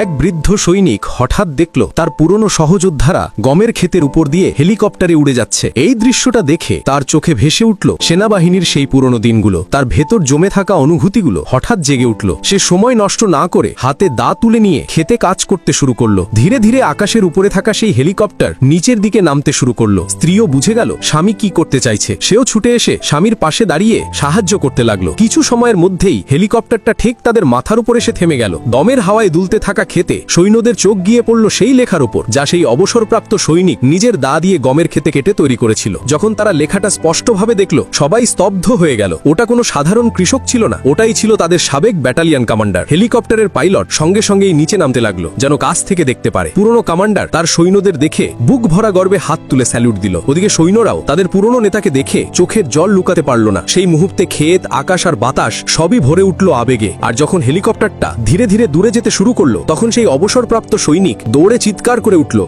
এক বৃদ্ধ সৈনিক হঠাৎ দেখল তার পুরনো সহযোদ্ধারা গমের ক্ষেতের উপর দিয়ে হেলিকপ্টারে উড়ে যাচ্ছে। এই দৃশ্যটা দেখে তার চোখে ভেসে উঠল সেনাবাহিনীর সেই পুরনো দিনগুলো। তার ভেতর জমে থাকা অনুভূতিগুলো হঠাৎ জেগে উঠল। সে সময় নষ্ট না করে হাতে দা তুলে নিয়ে খেতে কাজ করতে শুরু করল। ধীরে ধীরে আকাশের উপরে থাকা সেই হেলিকপ্টার নিচের দিকে নামতে শুরু করল। স্ত্রীও বুঝে গেল স্বামী কি করতে চাইছে। সেও ছুটে এসে স্বামীর পাশে দাঁড়িয়ে সাহায্য করতে লাগল। কিছু সময়ের মধ্যেই হেলিকপ্টারটা ঠিক তাদের মাথার উপর এসে থেমে গেল। দমের হাওয়ায় দুলতে থাকা খেতে সৈন্যদের চোখ গিয়ে পড়ল সেই লেখার উপর, যা সেই অবসরপ্রাপ্ত সৈনিক নিজের দা দিয়ে গমের খেতে কেটে তৈরি করেছিল। যখন তারা লেখাটা স্পষ্টভাবে দেখল, সবাই স্তব্ধ হয়ে গেল। ওটা কোনো সাধারণ কৃষক ছিল না, ওটাই ছিল তাদের সাবেক ব্যাটালিয়ান কমান্ডার। হেলিকপ্টারের পাইলট সঙ্গে সঙ্গেই নিচে নামতে লাগল, যেন কাছ থেকে দেখতে পারে। পুরনো কমান্ডার তার সৈন্যদের দেখে বুক ভরা গর্বে হাত তুলে স্যালুট দিল। ওদিকে সৈন্যরাও তাদের পুরনো নেতাকে দেখে চোখের জল লুকাতে পারল না। সেই মুহূর্তে ক্ষেত, আকাশ আর বাতাস সবই ভরে উঠল আবেগে। আর যখন হেলিকপ্টারটা ধীরে ধীরে দূরে যেতে শুরু করল তখন সেই অবসরপ্রাপ্ত সৈনিক দৌড়ে চিৎকার করে উঠল।